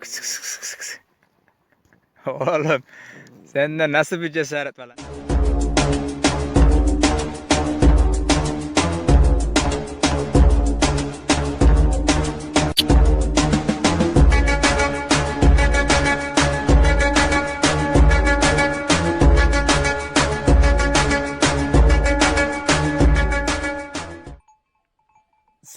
Kıs kıs kıs kıs. Oğlum sende nasıl bir cesaret var lan?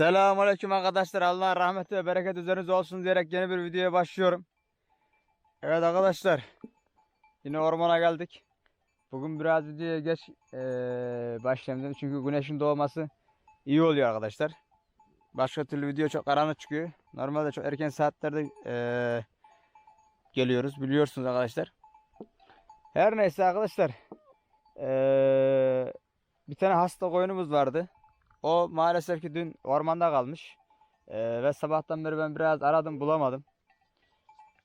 Selamünaleyküm arkadaşlar. Allah'ın rahmeti ve bereket üzerinize olsun diyerek yeni bir videoya başlıyorum. Evet arkadaşlar. Yine ormana geldik. Bugün biraz videoya geç eee başlayayım dedim. Çünkü güneşin doğması iyi oluyor arkadaşlar. Başka türlü video çok karanlık çıkıyor. Normalde çok erken saatlerde eee, geliyoruz. Biliyorsunuz arkadaşlar. Her neyse arkadaşlar. Eee, bir tane hasta koyunumuz vardı. O maalesef ki dün ormanda kalmış. Ee, ve sabahtan beri ben biraz aradım bulamadım.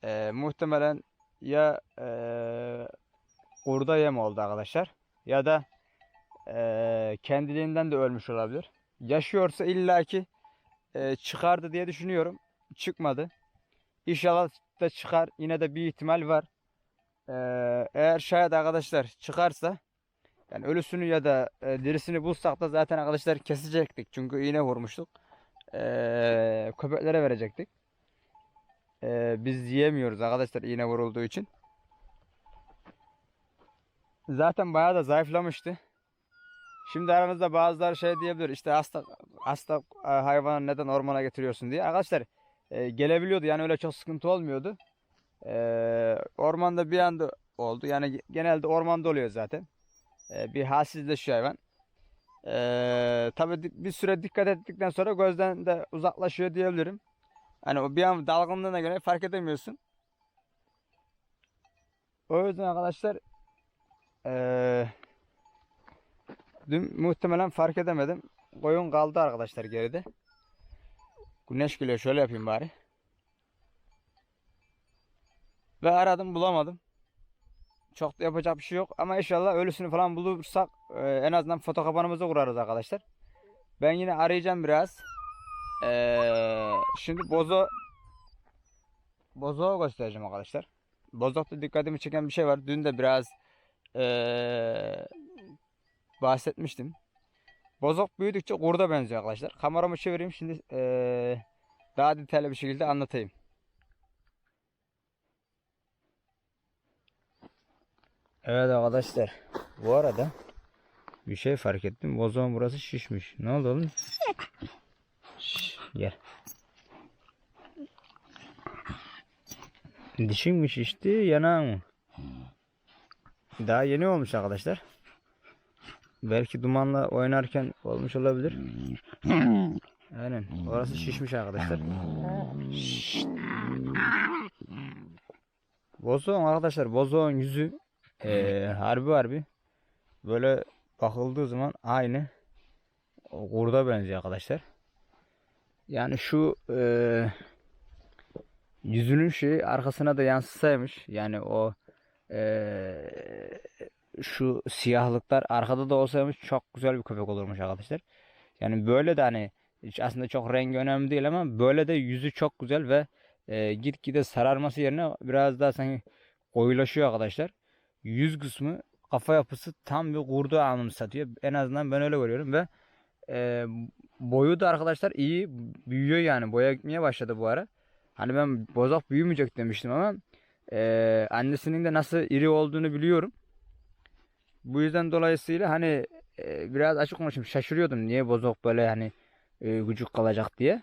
Ee, muhtemelen ya ee, kurda yem oldu arkadaşlar. Ya da ee, kendiliğinden de ölmüş olabilir. Yaşıyorsa illaki ee, çıkardı diye düşünüyorum. Çıkmadı. İnşallah da çıkar. Yine de bir ihtimal var. Ee, eğer şayet arkadaşlar çıkarsa yani ölüsünü ya da e, dirisini bulsak da zaten arkadaşlar kesecektik. Çünkü iğne vurmuştuk. Ee, köpeklere verecektik. Ee, biz yiyemiyoruz arkadaşlar iğne vurulduğu için. Zaten bayağı da zayıflamıştı. Şimdi aranızda bazıları şey diyebilir. işte hasta hasta e, hayvanı neden ormana getiriyorsun diye. Arkadaşlar e, gelebiliyordu. Yani öyle çok sıkıntı olmuyordu. Ee, ormanda bir anda oldu. Yani genelde ormanda oluyor zaten. Ee, bir halsizleşiyor hayvan. Ee, tabii bir süre dikkat ettikten sonra gözden de uzaklaşıyor diyebilirim. Hani o bir an dalgınlığına göre fark edemiyorsun. O yüzden arkadaşlar ee, dün muhtemelen fark edemedim. Koyun kaldı arkadaşlar geride. Güneş geliyor şöyle yapayım bari. Ve aradım bulamadım. Çok da yapacak bir şey yok. Ama inşallah ölüsünü falan bulursak e, en azından foto kurarız arkadaşlar. Ben yine arayacağım biraz. Ee, şimdi bozo bozo göstereceğim arkadaşlar. Bozokta dikkatimi çeken bir şey var. Dün de biraz ee, bahsetmiştim. Bozok büyüdükçe kurda benziyor arkadaşlar. Kameramı çevireyim şimdi ee, daha detaylı bir şekilde anlatayım. Evet arkadaşlar. Bu arada bir şey fark ettim. Bozağın burası şişmiş. Ne oldu oğlum? Şş, gel. Dişin mi şişti, yanağın mı? Daha yeni olmuş arkadaşlar. Belki dumanla oynarken olmuş olabilir. Aynen. Orası şişmiş arkadaşlar. Şşt. Bozoğun arkadaşlar, bozoğun yüzü ee, harbi harbi böyle bakıldığı zaman aynı kurda benziyor arkadaşlar. Yani şu ee, yüzünün şeyi arkasına da yansısaymış. Yani o ee, şu siyahlıklar arkada da olsaymış çok güzel bir köpek olurmuş arkadaşlar. Yani böyle de hani aslında çok rengi önemli değil ama böyle de yüzü çok güzel ve e, gitgide sararması yerine biraz daha sanki koyulaşıyor arkadaşlar yüz kısmı kafa yapısı tam bir kurdu anımsatıyor. En azından ben öyle görüyorum ve e, boyu da arkadaşlar iyi büyüyor yani boya gitmeye başladı bu ara. Hani ben bozak büyümeyecek demiştim ama e, annesinin de nasıl iri olduğunu biliyorum. Bu yüzden dolayısıyla hani e, biraz açık konuşayım şaşırıyordum niye bozok böyle hani e, gücük kalacak diye.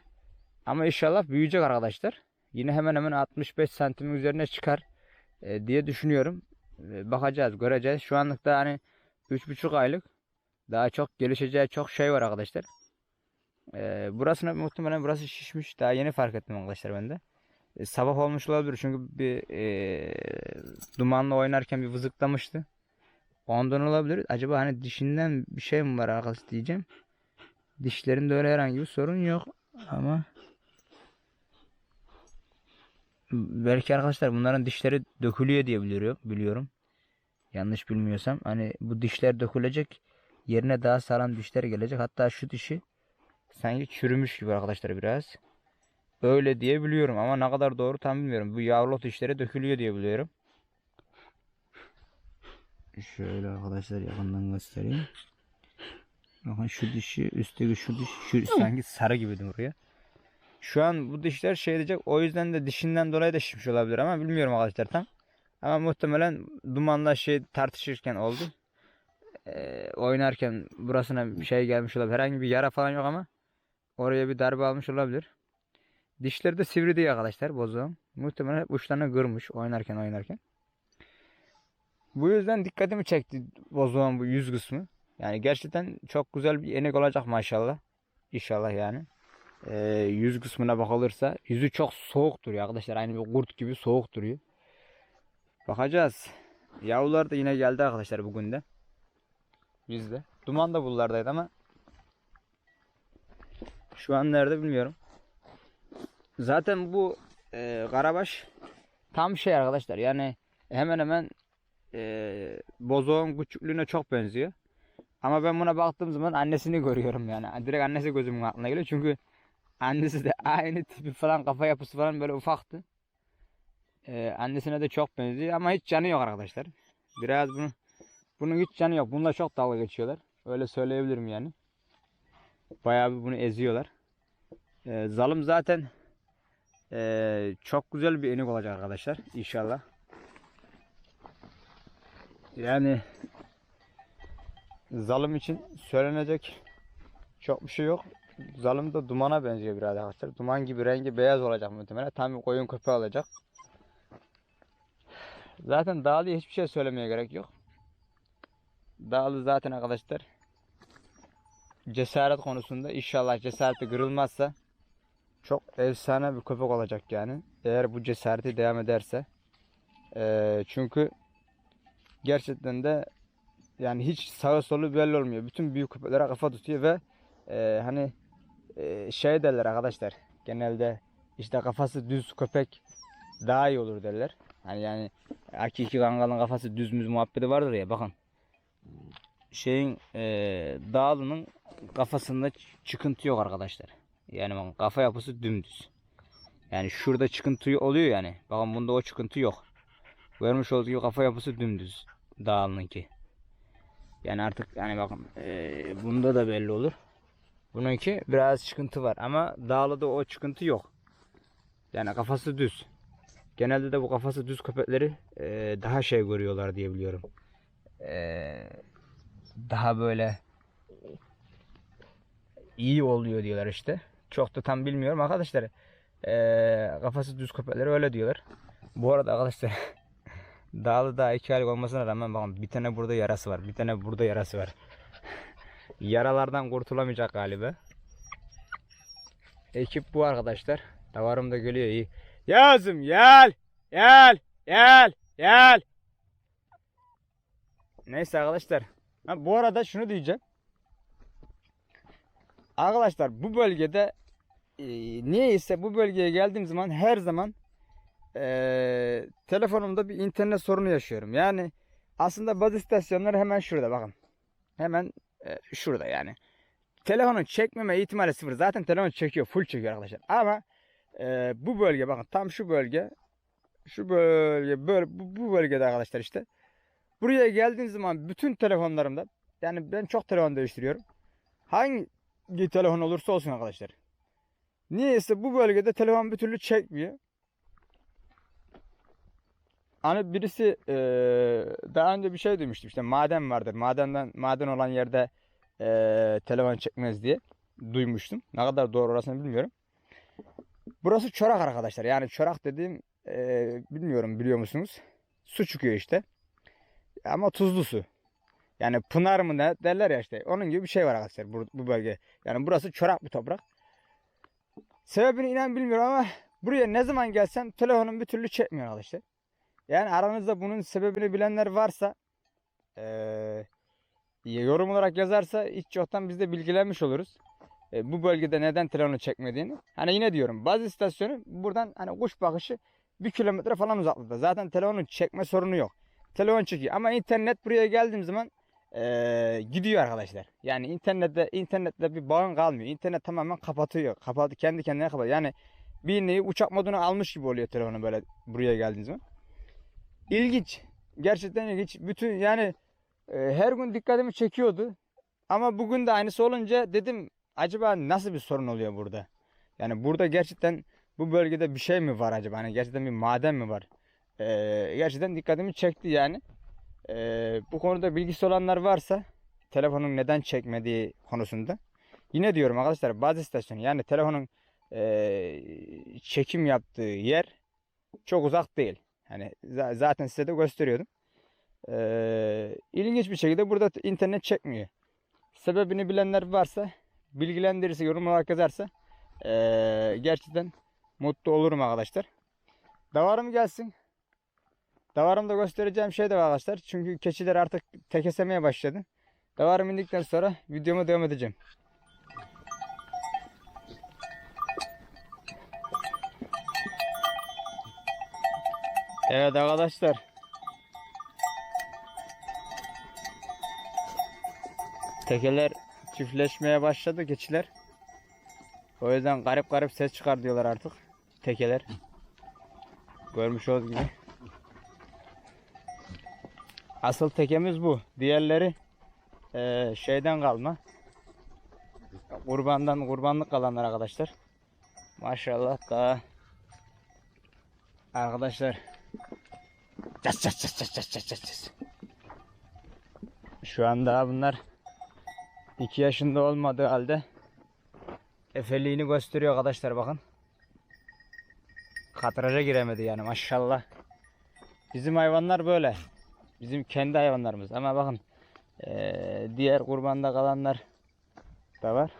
Ama inşallah büyüyecek arkadaşlar. Yine hemen hemen 65 santimin üzerine çıkar e, diye düşünüyorum. E, bakacağız, göreceğiz. Şu anlık da hani 3,5 aylık. Daha çok gelişeceği çok şey var arkadaşlar. E, burasına muhtemelen burası şişmiş. Daha yeni fark ettim arkadaşlar ben de. E, sabah olmuş olabilir çünkü bir e, dumanla oynarken bir vızıklamıştı. Ondan olabilir. Acaba hani dişinden bir şey mi var arkadaş diyeceğim. Dişlerinde öyle herhangi bir sorun yok ama belki arkadaşlar bunların dişleri dökülüyor diye biliyorum. biliyorum. Yanlış bilmiyorsam. Hani bu dişler dökülecek. yerine daha sağlam dişler gelecek. Hatta şu dişi sanki çürümüş gibi arkadaşlar biraz. Öyle diyebiliyorum ama ne kadar doğru tam bilmiyorum. Bu yavruluk dişleri dökülüyor diye biliyorum. Şöyle arkadaşlar yakından göstereyim. Bakın şu dişi üstteki şu diş şu sanki sarı gibi duruyor. Şu an bu dişler şey diyecek o yüzden de dişinden dolayı da şişmiş olabilir ama bilmiyorum arkadaşlar tam. Ama muhtemelen dumanla şey tartışırken oldu. Ee, oynarken burasına bir şey gelmiş olabilir. Herhangi bir yara falan yok ama oraya bir darbe almış olabilir. Dişleri de sivri değil arkadaşlar bozuğum. Muhtemelen hep uçlarını kırmış oynarken oynarken. Bu yüzden dikkatimi çekti bozuğun bu yüz kısmı. Yani gerçekten çok güzel bir enek olacak maşallah. İnşallah yani. Ee, yüz kısmına bakılırsa yüzü çok soğuk duruyor arkadaşlar. Aynı bir kurt gibi soğuk duruyor. Bakacağız. Yavrular da yine geldi arkadaşlar bugün de. Bizde. Duman da buralardaydı ama şu an nerede bilmiyorum. Zaten bu e, karabaş tam şey arkadaşlar. Yani hemen hemen e, bozoğun küçüklüğüne çok benziyor. Ama ben buna baktığım zaman annesini görüyorum yani. Direkt annesi gözümün aklına geliyor. Çünkü annesi de aynı tipi falan kafa yapısı falan böyle ufaktı. Ee, annesine de çok benziyor ama hiç canı yok arkadaşlar. Biraz bunun bunun hiç canı yok. Bununla çok dalga geçiyorlar. Öyle söyleyebilirim yani. Bayağı bir bunu eziyorlar. Ee, zalım zaten ee, çok güzel bir enik olacak arkadaşlar. İnşallah. Yani Zalım için söylenecek çok bir şey yok. Zalım da dumana benziyor biraz arkadaşlar. Duman gibi rengi beyaz olacak muhtemelen. Tam bir koyun köpeği olacak. Zaten Dağlı'ya hiçbir şey söylemeye gerek yok. Dağlı zaten arkadaşlar cesaret konusunda inşallah cesareti kırılmazsa çok efsane bir köpek olacak yani. Eğer bu cesareti devam ederse. Ee, çünkü gerçekten de yani hiç sağı solu belli olmuyor. Bütün büyük köpeklere kafa tutuyor ve e, hani şey derler arkadaşlar. Genelde işte kafası düz köpek daha iyi olur derler. Hani yani hakiki kangalın kafası düz müz muhabbeti vardır ya bakın. Şeyin e, dağlının kafasında çıkıntı yok arkadaşlar. Yani bakın kafa yapısı dümdüz. Yani şurada çıkıntı oluyor yani. Bakın bunda o çıkıntı yok. Görmüş olduğu gibi kafa yapısı dümdüz. Dağlınınki. Yani artık yani bakın e, bunda da belli olur. Bununki biraz çıkıntı var ama dağlıda o çıkıntı yok. Yani kafası düz. Genelde de bu kafası düz köpekleri e, daha şey görüyorlar diye biliyorum. E, daha böyle iyi oluyor diyorlar işte. Çok da tam bilmiyorum arkadaşlar. E, kafası düz köpekleri öyle diyorlar. Bu arada arkadaşlar Dağlı daha iki aylık olmasına rağmen bakın bir tane burada yarası var. Bir tane burada yarası var. Yaralardan kurtulamayacak galiba. Ekip bu arkadaşlar. Davarım da geliyor iyi. Yazım gel. Gel. Gel. Gel. Neyse arkadaşlar. Ha, bu arada şunu diyeceğim. Arkadaşlar bu bölgede e, niyeyse bu bölgeye geldiğim zaman her zaman e, telefonumda bir internet sorunu yaşıyorum. Yani aslında bazı istasyonlar hemen şurada bakın. Hemen e, şurada yani. Telefonun çekmeme ihtimali sıfır. Zaten telefon çekiyor. Full çekiyor arkadaşlar. Ama e, bu bölge bakın tam şu bölge şu bölge böyle bu, bu bölgede arkadaşlar işte. Buraya geldiğim zaman bütün telefonlarımda yani ben çok telefon değiştiriyorum. Hangi telefon olursa olsun arkadaşlar. Niyeyse bu bölgede telefon bir türlü çekmiyor. Hani birisi e, daha önce bir şey demişti işte maden vardır. Madenden maden olan yerde e, telefon çekmez diye duymuştum. Ne kadar doğru orasını bilmiyorum. Burası çorak arkadaşlar. Yani çorak dediğim e, bilmiyorum biliyor musunuz? Su çıkıyor işte. Ama tuzlu su. Yani pınar mı ne derler ya işte. Onun gibi bir şey var arkadaşlar bu, bu bölge. Yani burası çorak bir toprak. Sebebini inan bilmiyorum ama buraya ne zaman gelsem telefonum bir türlü çekmiyor arkadaşlar. Yani aranızda bunun sebebini bilenler varsa ee, yorum olarak yazarsa hiç yoktan biz de bilgilenmiş oluruz. E, bu bölgede neden telefonu çekmediğini. Hani yine diyorum bazı istasyonu buradan hani kuş bakışı bir kilometre falan uzaklıkta. Zaten telefonun çekme sorunu yok. Telefon çekiyor ama internet buraya geldiğim zaman eee, gidiyor arkadaşlar. Yani internette internette bir bağın kalmıyor. İnternet tamamen kapatıyor. Kapat kendi kendine kapatıyor. Yani bir nevi uçak moduna almış gibi oluyor telefonu böyle buraya geldiğiniz zaman. İlginç. Gerçekten ilginç. Bütün yani e, her gün dikkatimi çekiyordu. Ama bugün de aynısı olunca dedim acaba nasıl bir sorun oluyor burada? Yani burada gerçekten bu bölgede bir şey mi var acaba? Hani gerçekten bir maden mi var? Ee, gerçekten dikkatimi çekti yani. Ee, bu konuda bilgisi olanlar varsa telefonun neden çekmediği konusunda. Yine diyorum arkadaşlar bazı istasyon yani telefonun ee, çekim yaptığı yer çok uzak değil. Hani za- zaten size de gösteriyordum. Ee, ilginç bir şekilde burada internet çekmiyor. Sebebini bilenler varsa bilgilendirirse yorum olarak yazarsa ee, gerçekten mutlu olurum arkadaşlar. Davarım gelsin. Davarımda göstereceğim şey de var arkadaşlar. Çünkü keçiler artık tekesemeye başladı. Davarım indikten sonra videoma devam edeceğim. Evet arkadaşlar. Tekeler çiftleşmeye başladı keçiler. O yüzden garip garip ses çıkar diyorlar artık. Tekeler. Görmüş olduğunuz gibi. Asıl tekemiz bu. Diğerleri eee, şeyden kalma. Kurbandan kurbanlık kalanlar arkadaşlar. Maşallah arkadaşlar Cas cas cas cas cas cas cas. Şu anda bunlar 2 yaşında olmadığı halde efeliğini gösteriyor arkadaşlar bakın. Katraja giremedi yani maşallah. Bizim hayvanlar böyle. Bizim kendi hayvanlarımız ama bakın diğer kurbanda kalanlar da var.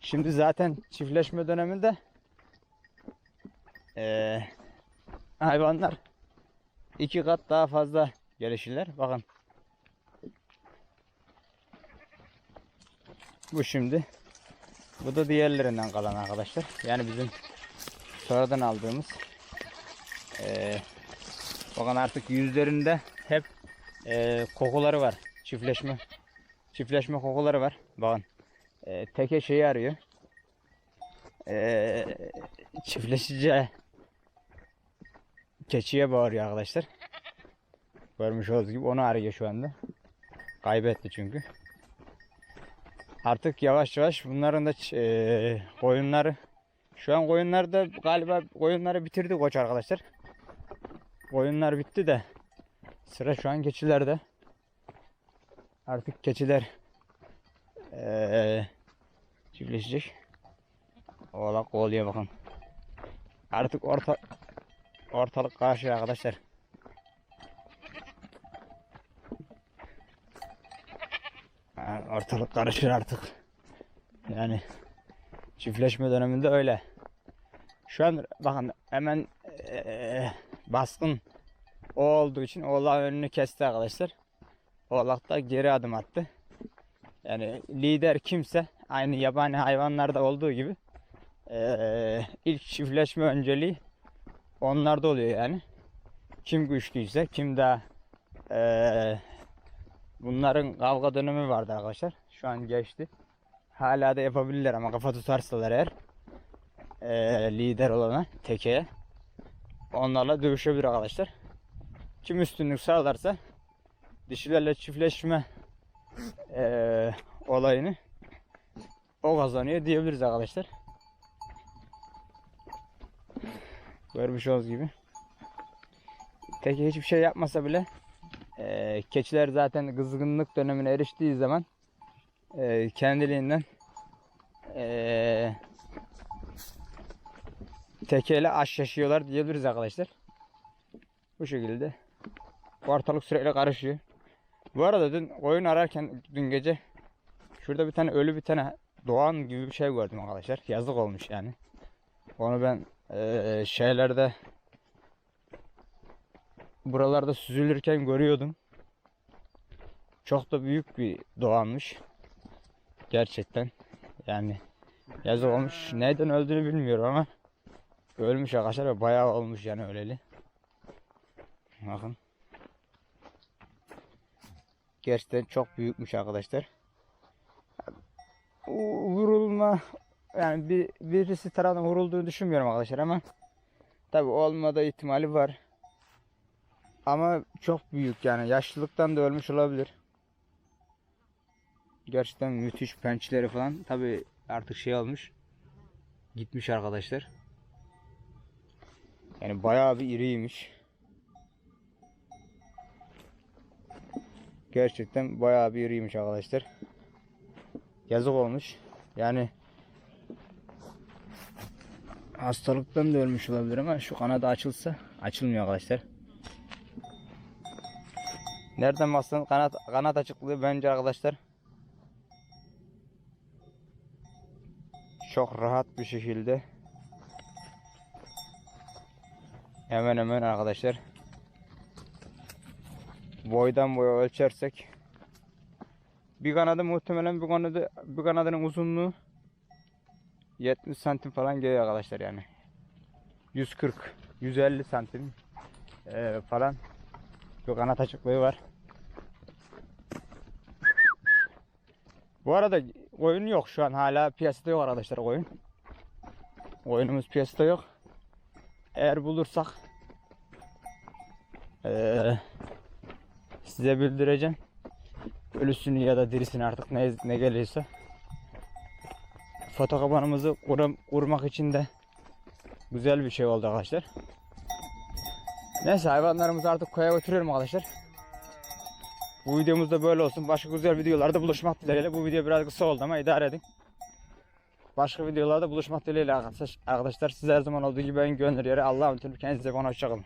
Şimdi zaten çiftleşme döneminde eee, hayvanlar iki kat daha fazla gelişirler. Bakın. Bu şimdi. Bu da diğerlerinden kalan arkadaşlar. Yani bizim sonradan aldığımız. eee, bakın artık yüzlerinde hep eee, kokuları var. Çiftleşme. Çiftleşme kokuları var. Bakın. Eee, teke şeyi arıyor. Eee çiftleşici keçiye bağırıyor arkadaşlar. Görmüş olduğunuz gibi onu arıyor şu anda. Kaybetti çünkü. Artık yavaş yavaş bunların da eee, koyunları şu an koyunlar da galiba koyunları bitirdi koç arkadaşlar. Koyunlar bitti de sıra şu an keçilerde. Artık keçiler eee çiftleşecek. Oğlak kovalıyor bakın. Artık orta ortalık karşı arkadaşlar. Ortalık karışır artık. Yani çiftleşme döneminde öyle. Şu an bakın hemen eee, baskın o olduğu için oğlak önünü kesti arkadaşlar. Oğlak da geri adım attı. Yani lider kimse aynı yabani hayvanlarda olduğu gibi eee, ilk çiftleşme önceliği onlarda oluyor yani. Kim güçlüyse, kim daha eee, bunların kavga dönemi vardı arkadaşlar. Şu an geçti. Hala da yapabilirler ama kafa tutarsalar eğer eee, lider olana tekeye onlarla dövüşebilir arkadaşlar. Kim üstünlük sağlarsa dişilerle çiftleşme eee, olayını o kazanıyor diyebiliriz arkadaşlar. Görmüş olduğunuz gibi. Teke hiçbir şey yapmasa bile eee, keçiler zaten kızgınlık dönemine eriştiği zaman eee, kendiliğinden eee tekeyle aşyaşıyorlar diyebiliriz arkadaşlar. Bu şekilde. Ortalık sürekli karışıyor. Bu arada dün oyun ararken dün gece şurada bir tane ölü bir tane doğan gibi bir şey gördüm arkadaşlar. Yazık olmuş yani. Onu ben eee, şeylerde buralarda süzülürken görüyordum. Çok da büyük bir doğanmış. Gerçekten. Yani yazık olmuş. Neden öldüğünü bilmiyorum ama ölmüş arkadaşlar ve bayağı olmuş yani öleli. Bakın. Gerçekten çok büyükmüş arkadaşlar. Vurulma yani bir birisi tarafından vurulduğunu düşünmüyorum arkadaşlar ama tabi olmada ihtimali var. Ama çok büyük yani yaşlılıktan da ölmüş olabilir. Gerçekten müthiş pençeleri falan tabi artık şey olmuş. Gitmiş arkadaşlar. Yani bayağı bir iriymiş. Gerçekten bayağı bir iriymiş arkadaşlar. Yazık olmuş. Yani hastalıktan da ölmüş olabilir ama şu kanadı açılsa açılmıyor arkadaşlar. Nereden baksan kanat kanat açıklığı bence arkadaşlar. Çok rahat bir şekilde. Hemen hemen arkadaşlar. Boydan boya ölçersek. Bir kanadı muhtemelen bir kanadı bir kanadının uzunluğu 70 santim falan geliyor arkadaşlar yani 140 150 santim eee, falan bir kanat açıklığı var. Bu arada oyun yok şu an hala piyasada yok arkadaşlar oyun. Oyunumuz piyasada yok. Eğer bulursak eee, size bildireceğim. Ölüsünü ya da dirisini artık ne, ne gelirse. Fotokabanımızı kurum, kurmak için de güzel bir şey oldu arkadaşlar. Neyse hayvanlarımızı artık koya götürüyorum arkadaşlar. Bu videomuz da böyle olsun. Başka güzel videolarda buluşmak dileğiyle. Bu video biraz kısa oldu ama idare edin. Başka videolarda buluşmak dileğiyle arkadaşlar. Arkadaşlar siz her zaman olduğu gibi ben gönül yeri Allah'a emanet olun. Kendinize bakın. Hoşçakalın.